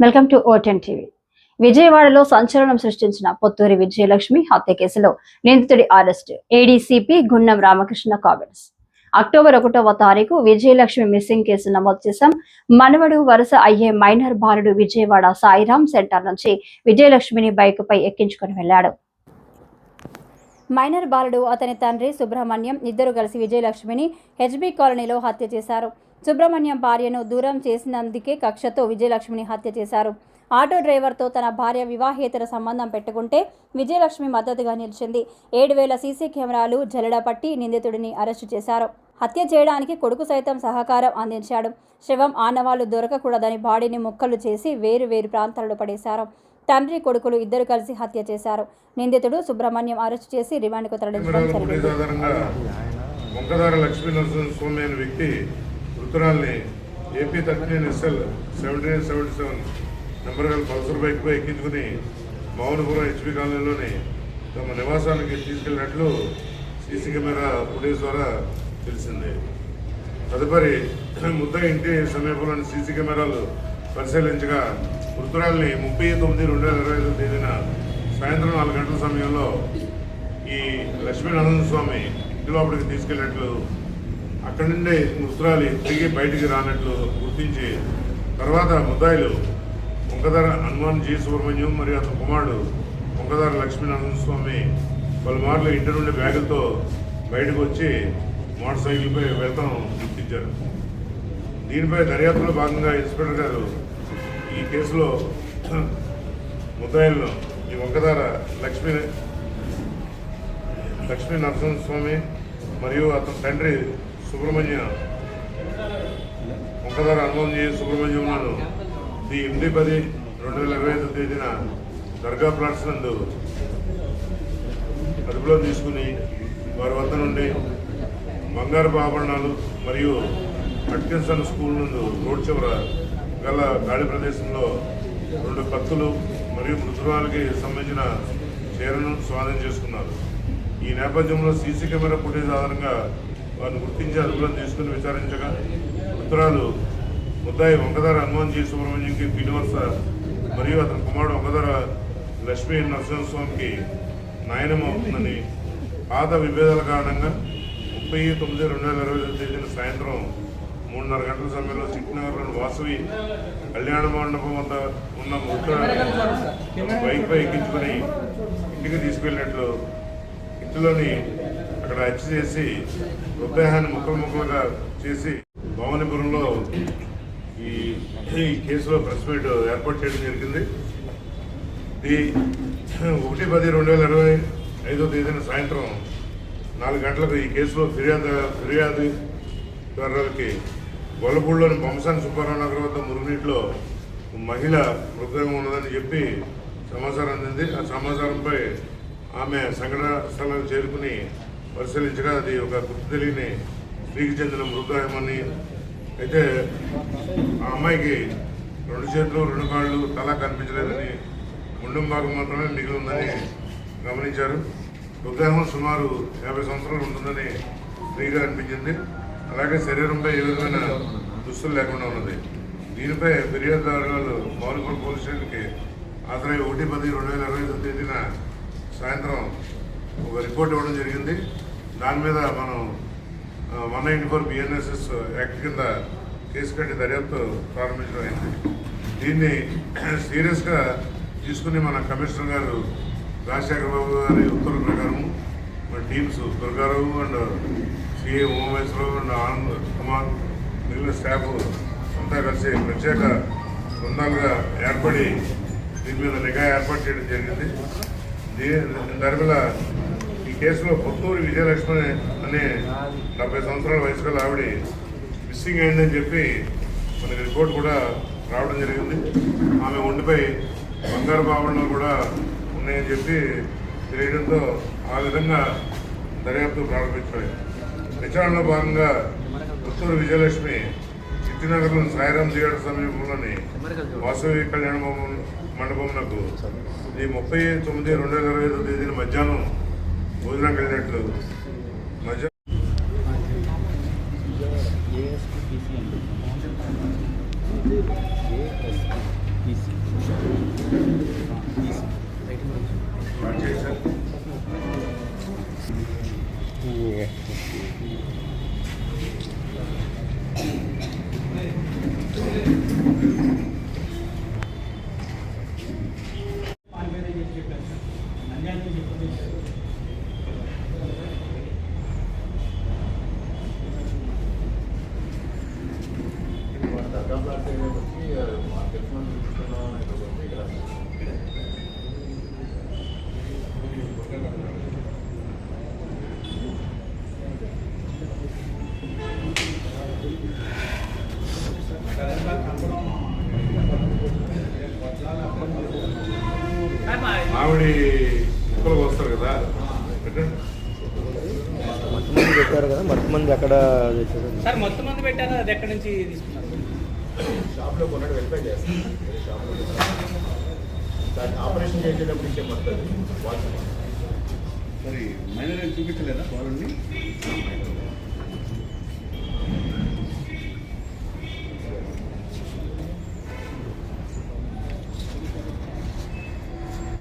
Welcome to ఓటెన్ TV. విజయవాడలో సంచలనం సృష్టించిన పొత్తూరి విజయలక్ష్మి హత్య కేసులో నిందితుడి arrest ADCP Gunnam Ramakrishna comments October ఒకటవ తారీఖు విజయలక్ష్మి మిస్సింగ్ కేసు నమోదు చేశాం. మనవడు వరుస అయ్యే మైనర్ బాలుడు విజయవాడ సాయిరాం సెంటర్ నుంచి విజయలక్ష్మిని బైక్ పై ఎక్కించుకుని వెళ్ళాడు మైనర్ బాలుడు అతని తండ్రి సుబ్రహ్మణ్యం ఇద్దరు కలిసి విజయలక్ష్మిని హెచ్బి కాలనీలో హత్య చేశారు. సుబ్రహ్మణ్యం భార్యను దూరం చేసినందుకే కక్షతో విజయలక్ష్మిని హత్య చేశారు. ఆటో డ్రైవర్తో తన భార్య వివాహేతర సంబంధం పెట్టుకుంటే విజయలక్ష్మి మద్దతుగా నిలిచింది. ఏడు వేల సీసీ కెమెరాలు జల్లడపట్టి నిందితుడిని అరెస్టు చేశారు. హత్య చేయడానికి కొడుకు సైతం సహకారం అందించాడు. శవం ఆనవాళ్ళు దొరకకూడదని బాడీని ముక్కలు చేసి వేరు వేరు ప్రాంతాల్లో పడేశారు. తండ్రి కొడుకులు ఇద్దరు కలిసి హత్య చేశారు. నిందితుడు సుబ్రహ్మణ్యం అరెస్టు చేసి రిమాండ్కు తరలించడం జరిగింది. లక్ష్మీ అనే వ్యక్తి మృతురాల్ని AP SL seventy seven number గల పల్సర్ బైక్పై ఎక్కించుకుని మౌనపురం హెచ్పి కాలనీలోని తమ నివాసానికి తీసుకెళ్ళినట్లు సీసీ కెమెరా ఫుటేజ్ ద్వారా తెలిసింది. తదుపరి ముద్ద ఇంటి సమీపంలోని సీసీ కెమెరాలు పరిశీలించగా మృతురాల్ని ముప్పై తొమ్మిది రెండు వేల ఇరవై ఐదు తేదీన సాయంత్రం నాలుగు గంటల సమయంలో ఈ లక్ష్మీనారాయణ స్వామి ఇంటి లోపలికి తీసుకెళ్ళినట్లు అక్కడి నుండి మృతురాలి తిరిగి బయటికి రానట్లు గుర్తించి తర్వాత ముద్దాయిలు వంకధర హనుమాన్ జీ. సుబ్రహ్మణ్యం మరియు అతని కుమారుడు వంకధర లక్ష్మీనారాయణ స్వామి పలుమార్లు ఇంటి నుండి బ్యాగులతో బయటకు వచ్చి మోటార్ సైకిల్పై వెళ్తాం గుర్తించారు. దీనిపై దర్యాప్తులో భాగంగా ఇన్స్పెక్టర్ గారు ఈ కేసులో ముద్దాయిలను ఈ ఒక్కదార లక్ష్మీ లక్ష్మీ నరసింహస్వామి మరియు అతని తండ్రి సుబ్రహ్మణ్య వంకదార హనుమంజీ సుబ్రహ్మణ్యంలను ది ఎనిమిది పది రెండు వేల ఇరవై ఐదు తేదీన దర్గా ప్లాట్స్ నందు అదుపులో తీసుకుని వారి వద్ద నుండి బంగారపు ఆభరణాలు మరియు అట్కిన్సన్ స్కూల్ నందు రోడ్ చివర గల గాడి ప్రదేశంలో రెండు కత్తులు మరియు మృతురాలకి సంబంధించిన చీరను స్వాధీనం చేసుకున్నారు. ఈ నేపథ్యంలో సీసీ కెమెరా ఫుటేజ్ ఆధారంగా వారిని గుర్తించి అదుపులను తీసుకుని విచారించగా మృతురాలు ముద్దాయి వంకదార హనుమాన్ జీ సుబ్రహ్మణ్యంకి పీనివర్స మరియు అతని కుమారుడు వంకదార లక్ష్మీ నరసింహస్వామికి నాయనం అవుతుందని పాత విభేదాల కారణంగా ముప్పై తొమ్మిది రెండు వేల ఇరవై తేదీన సాయంత్రం మూడున్నర గంటల సమయంలో చిట్నగర్లోని వాసవి కళ్యాణ మండపం వద్ద ఉన్న మృతురాన్ని బైక్పై ఎక్కించుకొని ఇంటికి తీసుకెళ్ళినట్లు ఇంటిలోని అక్కడ హత్య చేసి మృతదేహాన్ని ముక్కలు ముక్కలుగా చేసి భవానీపురంలో ఈ ఈ కేసులో ప్రెస్ మీట్ ఏర్పాటు చేయడం జరిగింది. ఈ ఒకటి పది రెండు వేల ఇరవై ఐదో తేదీన సాయంత్రం నాలుగు గంటలకు ఈ కేసులో ఫిర్యాదు ఫిర్యాదుదారులకి గొల్లపూడిలోని బొమ్మసాని సుబ్బారావు నగర్ వద్ద మురుగునీటిలో మహిళ మృతదేహం ఉన్నదని చెప్పి సమాచారం అందింది. ఆ సమాచారంపై ఆమె సంఘటన స్థలానికి చేరుకుని పరిశీలించగా అది ఒక గుర్తు తెలియని స్త్రీకి చెందిన మృతదేహమని అయితే ఆ అమ్మాయికి రెండు చేతులు రెండు కాళ్ళు తల కనిపించలేదని ముండం భాగం మాత్రమే మిగిలి ఉందని గమనించారు. మృతదేహం సుమారు యాభై సంవత్సరాలు ఉంటుందని స్త్రీగా అనిపించింది. అలాగే శరీరంపై ఏ విధమైన దుస్తులు లేకుండా ఉన్నది. దీనిపై ఫిర్యాదుదారులు మౌలిపురం పోలీస్ స్టేషన్కి హాజరై ఒకటి పది రెండు వేల ఇరవై ఐదో తేదీన సాయంత్రం ఒక రిపోర్ట్ ఇవ్వడం జరిగింది. దాని మీద మనం one ninety four BNSS act కింద కేసు కట్టి దర్యాప్తు ప్రారంభించడం అయింది. దీన్ని సీరియస్గా తీసుకుని మన కమిషనర్ గారు రాజశేఖర బాబు గారి ఉత్తర్వుల ప్రకారం మన teams Durgarao and CA Umamaheswararao and Anand Kumar మిగిలిన స్టాఫ్ అంతా కలిసి ప్రత్యేక బృందాలుగా ఏర్పడి దీని మీద నిఘా ఏర్పాటు చేయడం జరిగింది. దీని దాని మీద ఈ కేసులో పుత్తూరు విజయలక్ష్మి అనే డెబ్బై సంవత్సరాల వయసు గల ఆవిడ మిస్సింగ్ అయిందని చెప్పి మనకి రిపోర్ట్ కూడా రావడం జరిగింది. ఆమె ఒంటిపై బంగారు ఆభరణాలు కూడా ఉన్నాయని చెప్పి తెలియడంతో ఆ విధంగా దర్యాప్తు ప్రారంభించాయి ప్రచారంలో భాగంగా పుత్తూరు విజయలక్ష్మి సిద్ధినగర్లో సాయిరాం థియేటర్ సమీపంలోని వాసవి కళ్యాణ మండపంకు ఈ ముప్పై తొమ్మిది రెండు వేల ఇరవై ఐదో తేదీన మధ్యాహ్నం భోజనం కలిగినట్లు మధ్యాహ్నం పాల్గొనే చెప్పారు సార్ నంద్యాల చెప్పారు మామిడి ముక్కలు వస్తారు కదా. మత్తమంది పెట్టారు కదా మత్తమంది అక్కడ సార్ మొత్తం మంది పెట్టారు? అది ఎక్కడి నుంచి తీసుకున్నారు? షాప్లో కొన్నాడు వెరిఫై చేస్తాను షాప్లో దాన్ని ఆపరేషన్ చేసేటప్పుడు ఇచ్చే మత్తది. మరి మైనర్ చూపించలేదా వాళ్ళని